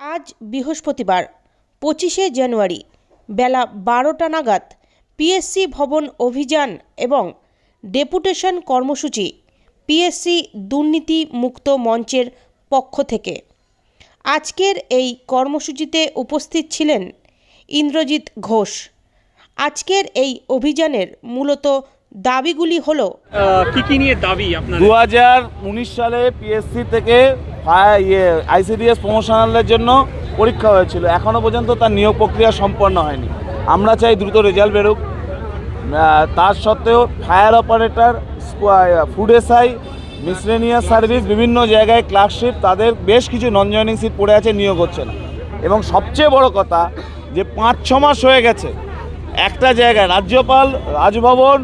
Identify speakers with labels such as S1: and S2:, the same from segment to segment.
S1: আজ বৃহস্পতিবার পঁচিশে জানুয়ারি বেলা বারোটা নাগাদ পিএসসি ভবন অভিযান এবং ডেপুটেশন কর্মসূচি পিএসসি দুর্নীতি মুক্ত মঞ্চের পক্ষ থেকে। আজকের এই কর্মসূচিতে উপস্থিত ছিলেন ইন্দ্রজিৎ ঘোষ। আজকের এই অভিযানের মূলত দাবিগুলি হলো
S2: কি কি নিয়ে দাবি আপনার
S3: দু হাজার উনিশ সালে পিএসসি থেকে ইয়ে আইসিডিএস প্রমোশনালের জন্য পরীক্ষা হয়েছিল। এখনও পর্যন্ত তার নিয়োগ প্রক্রিয়া সম্পন্ন হয়নি। আমরা চাই দ্রুত রেজাল্ট বেরোক। তার সত্ত্বেও fire operator food SI miscellaneous service বিভিন্ন জায়গায় ক্লার্কশিপ তাদের বেশ কিছু নন জয়নিং সিট পড়ে আছে, নিয়োগ হচ্ছে না। এবং সবচেয়ে বড় কথা যে পাঁচ, ছ মাস হয়ে গেছে। একটা জায়গায় রাজ্যপাল, রাজভবন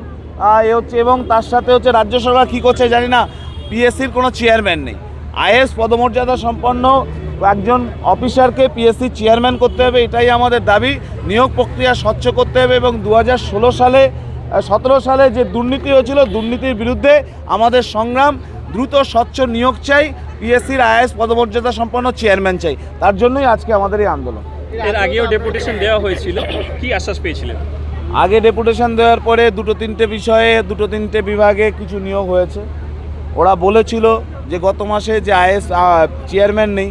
S3: এ হচ্ছে এবং তার সাথে হচ্ছে রাজ্য সরকার কী করছে জানি না পিএসসির কোনো চেয়ারম্যান নেই। আইএস পদমর্যাদা সম্পন্ন একজন অফিসারকে পিএসসি চেয়ারম্যান করতে হবে এটাই আমাদের দাবি। নিয়োগ প্রক্রিয়া স্বচ্ছ করতে হবে এবং দু হাজার ষোলো সালে সতেরো সালে যে দুর্নীতি হয়েছিল দুর্নীতির বিরুদ্ধে আমাদের সংগ্রাম দ্রুত স্বচ্ছ নিয়োগ চাই পিএসসির আইএস পদমর্যাদা সম্পন্ন চেয়ারম্যান চাই। তার জন্যই আজকে আমাদের এই আন্দোলন।
S2: এর আগেও ডেপুটেশন দেওয়া হয়েছিল কি আশ্বাস পেয়েছিলেন?
S3: আগে ডেপুটেশন দেওয়ার পরে দুটো তিনটে বিষয়ে দুটো তিনটে বিভাগে কিছু নিয়োগ হয়েছে। ওরা বলেছিল যে গত মাসে যে আইএস চেয়ারম্যান নেই,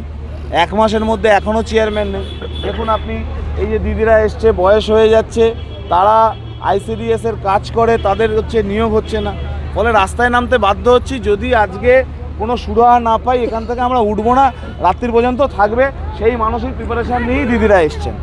S3: এক মাসের মধ্যে এখনও চেয়ারম্যান নেই। দেখুন আপনি, এই যে দিদিরা এসছে, বয়স হয়ে যাচ্ছে, তারা আইসিডিএস এর কাজ করে, তাদের হচ্ছে নিয়োগ হচ্ছে না। ফলে রাস্তায় নামতে বাধ্য হচ্ছি, যদি আজকে কোনো সুরাহা না পাই, এখান থেকে আমরা উঠবো না রাত্রির পর্যন্ত থাকবে, সেই মানসিক প্রিপারেশান নিয়েই দিদিরা এসছেন।